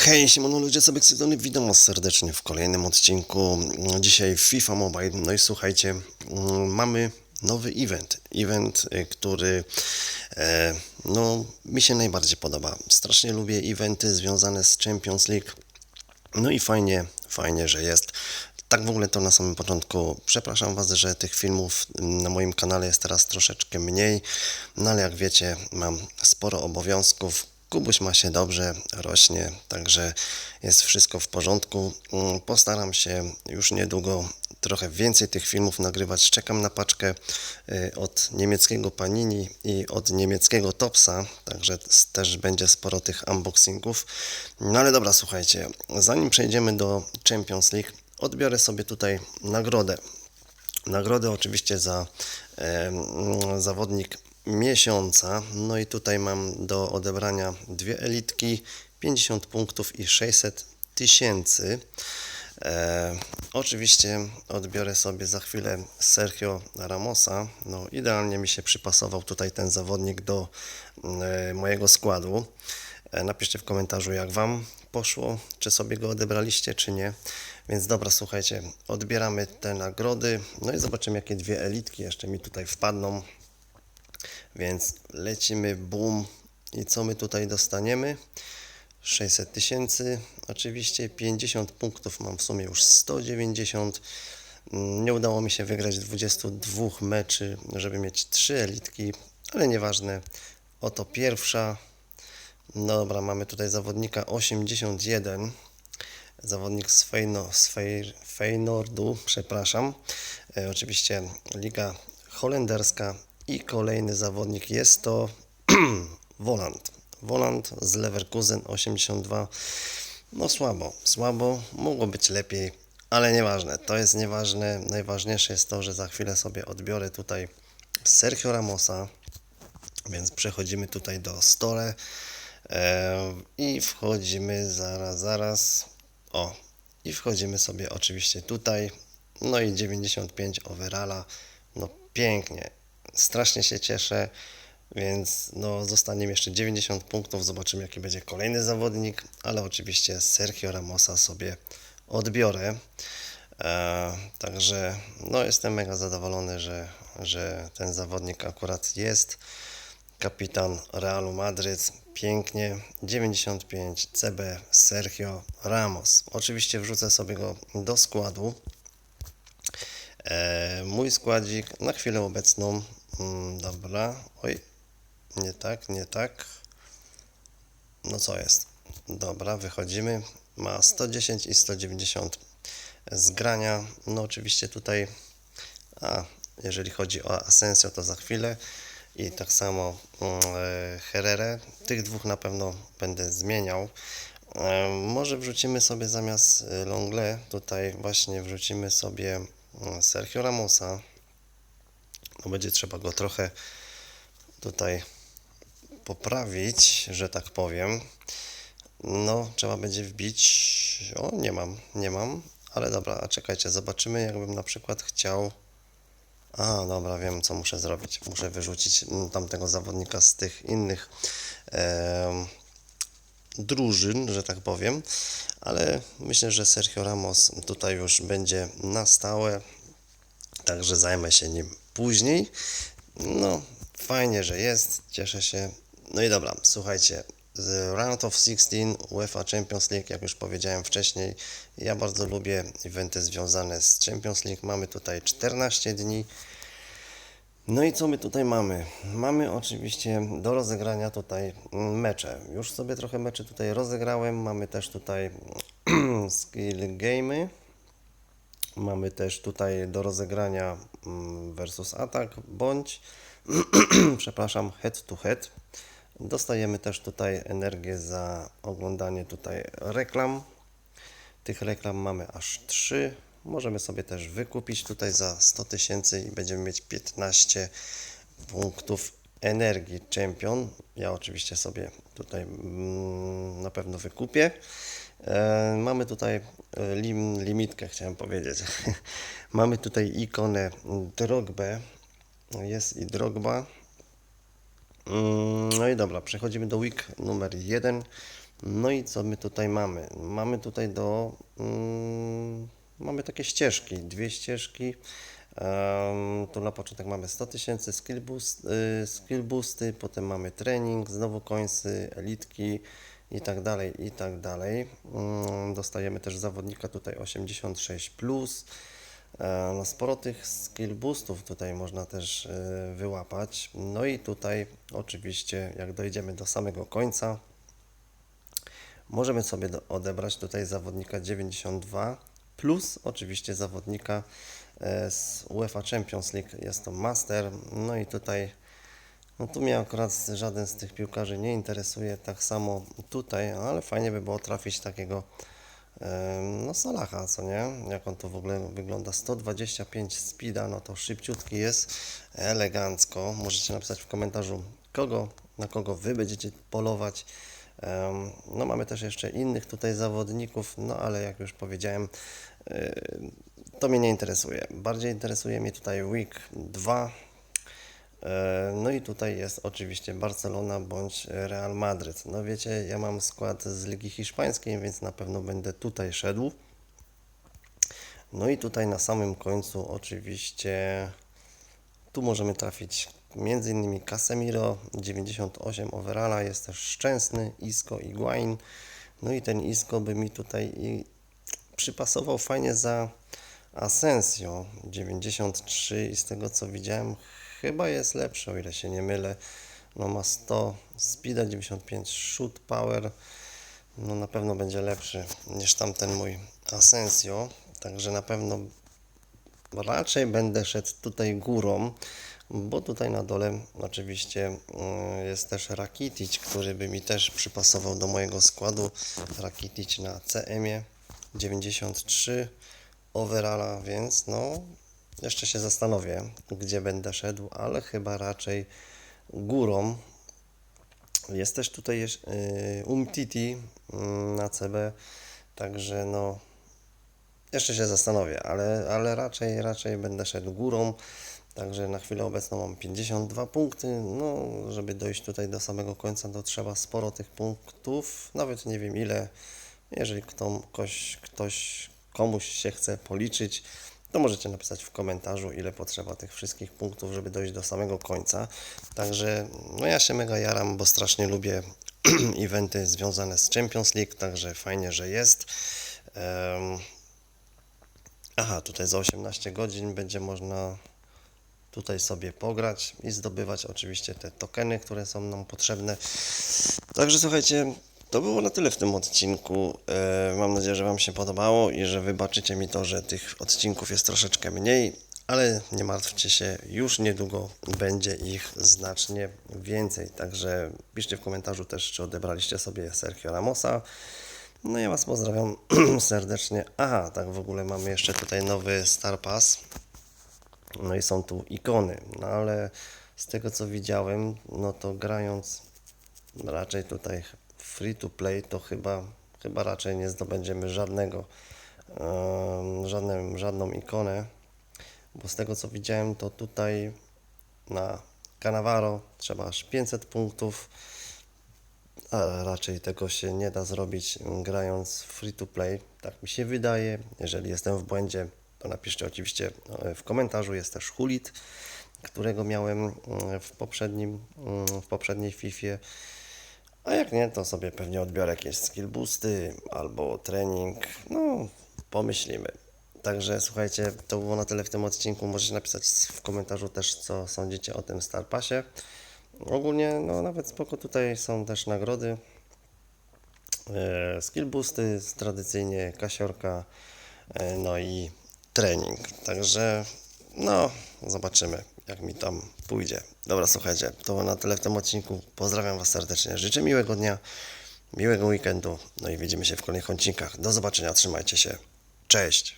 Hej, siemano ludzie, sobie Cydony, witam was serdecznie w kolejnym odcinku. Dzisiaj FIFA Mobile. No i słuchajcie, mm, mamy nowy event. Event, y, który e, no, mi się najbardziej podoba. Strasznie lubię eventy związane z Champions League. No i fajnie, fajnie, że jest. Tak w ogóle to na samym początku. Przepraszam Was, że tych filmów na moim kanale jest teraz troszeczkę mniej, no ale jak wiecie, mam sporo obowiązków. Kubuś ma się dobrze, rośnie, także jest wszystko w porządku. Mm, Postaram się już niedługo trochę więcej tych filmów nagrywać. Czekam na paczkę y, od niemieckiego Panini i od niemieckiego Topsa, także też będzie sporo tych unboxingów. No ale dobra, słuchajcie, zanim przejdziemy do Champions League, odbiorę sobie tutaj nagrodę. Nagrodę oczywiście za em, zawodnik miesiąca. No i tutaj mam do odebrania dwie elitki, 50 punktów i 600 tysięcy. E, oczywiście odbiorę sobie za chwilę Sergio Ramosa. No, idealnie mi się przypasował tutaj ten zawodnik do e, mojego składu. E, Napiszcie w komentarzu, jak Wam poszło, czy sobie go odebraliście, czy nie. Więc dobra, słuchajcie, odbieramy te nagrody. No i zobaczymy, jakie dwie elitki jeszcze mi tutaj wpadną. Więc lecimy, boom. I co my tutaj dostaniemy? 600 tysięcy, oczywiście 50 punktów, mam w sumie już 190. Mm, Nie udało mi się wygrać 22 meczy, żeby mieć 3 elitki, ale nieważne. Oto pierwsza. Dobra, mamy tutaj zawodnika 81. Zawodnik z, Fejno, z Fej, przepraszam. E, oczywiście Liga Holenderska i kolejny zawodnik jest to Woland. Woland z Leverkusen 82. No słabo, słabo, mogło być lepiej, ale nieważne. To jest nieważne. Najważniejsze jest to, że za chwilę sobie odbiorę tutaj Sergio Ramosa. Więc przechodzimy tutaj do stole e, i wchodzimy zaraz, zaraz. O, i wchodzimy sobie oczywiście tutaj. No i 95 overalla. No pięknie. Strasznie się cieszę. Więc no, zostanie jeszcze 90 punktów. Zobaczymy, jaki będzie kolejny zawodnik. Ale oczywiście Sergio Ramosa sobie odbiorę. E, także no, jestem mega zadowolony, że, że ten zawodnik akurat jest. Kapitan Realu Madryt. Pięknie. 95 CB Sergio Ramos. Oczywiście wrzucę sobie go do składu. E, mój składzik na chwilę obecną. Mm, dobra. Oj, nie tak, nie tak. No co jest? Dobra, wychodzimy. Ma 110 i 190 zgrania. No oczywiście tutaj, a jeżeli chodzi o Asensio, to za chwilę. I tak samo mm, e, Herrera. Tych dwóch na pewno będę zmieniał. E, Może wrzucimy sobie zamiast e, Longle, tutaj właśnie wrzucimy sobie mm, Sergio Ramosa. No będzie trzeba go trochę tutaj poprawić, że tak powiem. No, trzeba będzie wbić. O, nie mam, nie mam. Ale dobra, a czekajcie, zobaczymy, jakbym na przykład chciał. A, dobra, wiem, co muszę zrobić. Muszę wyrzucić mm, tamtego zawodnika z tych innych em, drużyn, że tak powiem. Ale myślę, że Sergio Ramos tutaj już będzie na stałe. Także zajmę się nim później. No, fajnie, że jest, cieszę się. No i dobra, słuchajcie, z Round of 16 UEFA Champions League, jak już powiedziałem wcześniej, ja bardzo lubię eventy związane z Champions League. Mamy tutaj 14 dni. No i co my tutaj mamy? Mamy oczywiście do rozegrania tutaj mecze. Już sobie trochę meczy tutaj rozegrałem. Mamy też tutaj skill game'y. Mamy też tutaj do rozegrania mm, versus atak bądź przepraszam, head to head. Dostajemy też tutaj energię za oglądanie tutaj reklam. Tych reklam mamy aż 3. Możemy sobie też wykupić tutaj za 100 tysięcy i będziemy mieć 15 punktów energii Champion. Ja oczywiście sobie tutaj mm, na pewno wykupię. E, mamy tutaj e, lim, limitkę, chciałem powiedzieć. mamy tutaj ikonę Drogbę. Jest i Drogba. Mm, No i dobra, przechodzimy do week numer 1. No i co my tutaj mamy? Mamy tutaj do. Mm, mamy takie ścieżki, dwie ścieżki. Em, tu na początek mamy 100 tysięcy skill, boost, y, skill boosty, potem mamy trening, znowu końcy, elitki i tak dalej, i tak dalej. Mm, dostajemy też zawodnika tutaj 86+. Plus. E, No sporo tych skill boostów tutaj można też e, wyłapać. No i tutaj oczywiście jak dojdziemy do samego końca, możemy sobie odebrać tutaj zawodnika 92 plus oczywiście zawodnika e, z UEFA Champions League, jest to Master. No i tutaj no tu mnie akurat żaden z tych piłkarzy nie interesuje, tak samo tutaj, ale fajnie by było trafić takiego no Salaha, co nie? Jak on to w ogóle wygląda? 125 speeda, no to szybciutki jest, elegancko. Możecie napisać w komentarzu, kogo, na kogo Wy będziecie polować. No mamy też jeszcze innych tutaj zawodników, no ale jak już powiedziałem, to mnie nie interesuje. Bardziej interesuje mnie tutaj Week 2, E, No i tutaj jest oczywiście Barcelona bądź Real Madryt. No wiecie, ja mam skład z Ligi Hiszpańskiej, więc na pewno będę tutaj szedł. No i tutaj na samym końcu oczywiście tu możemy trafić między innymi Casemiro, 98 overalla, jest też Szczęsny, Isco i Guain. No i ten Isco by mi tutaj i przypasował fajnie za Asensio 93 i z tego co widziałem chyba jest lepszy, o ile się nie mylę. No ma 100 speeda, 95 shoot power. No na pewno będzie lepszy niż tamten mój Asensio. Także na pewno raczej będę szedł tutaj górą, bo tutaj na dole oczywiście mm, jest też Rakitic, który by mi też przypasował do mojego składu. Rakitic na CM-ie 93 overalla, więc no jeszcze się zastanowię, gdzie będę szedł, ale chyba raczej górą. Jest też tutaj y, Umtiti mm, na CB, także no jeszcze się zastanowię, ale, ale raczej, raczej będę szedł górą. Także na chwilę obecną mam 52 punkty. No, żeby dojść tutaj do samego końca, to trzeba sporo tych punktów. Nawet nie wiem ile. Jeżeli kto, ktoś, ktoś komuś się chce policzyć, to możecie napisać w komentarzu, ile potrzeba tych wszystkich punktów, żeby dojść do samego końca. Także no ja się mega jaram, bo strasznie lubię eventy związane z Champions League, także fajnie, że jest. Em, Aha, tutaj za 18 godzin będzie można tutaj sobie pograć i zdobywać oczywiście te tokeny, które są nam potrzebne. Także słuchajcie, to było na tyle w tym odcinku. E, Mam nadzieję, że Wam się podobało i że wybaczycie mi to, że tych odcinków jest troszeczkę mniej, ale nie martwcie się, już niedługo będzie ich znacznie więcej. Także piszcie w komentarzu też, czy odebraliście sobie Sergio Ramosa. No ja Was pozdrawiam serdecznie. Aha, tak w ogóle mamy jeszcze tutaj nowy Star Pass. No i są tu ikony, no ale z tego co widziałem, no to grając raczej tutaj free to play, to chyba, chyba raczej nie zdobędziemy żadnego, żadnym, żadną ikonę, bo z tego co widziałem, to tutaj na Cannavaro trzeba aż 500 punktów, a raczej tego się nie da zrobić grając free to play, tak mi się wydaje. Jeżeli jestem w błędzie, to napiszcie oczywiście e, w komentarzu. Jest też Hulit, którego miałem mm, w poprzednim, mm, w poprzedniej Fifie. A jak nie, to sobie pewnie odbiorę jakieś skill boosty albo trening. No, pomyślimy. Także słuchajcie, to było na tyle w tym odcinku. Możecie napisać w komentarzu też, co sądzicie o tym Star Passie. Ogólnie, no nawet spoko, tutaj są też nagrody. E, skill boosty, tradycyjnie kasiorka, e, no i trening. Także, no, zobaczymy, jak mi tam pójdzie. Dobra, słuchajcie, to na tyle w tym odcinku. Pozdrawiam Was serdecznie. Życzę miłego dnia, miłego weekendu, no i widzimy się w kolejnych odcinkach. Do zobaczenia, trzymajcie się. Cześć!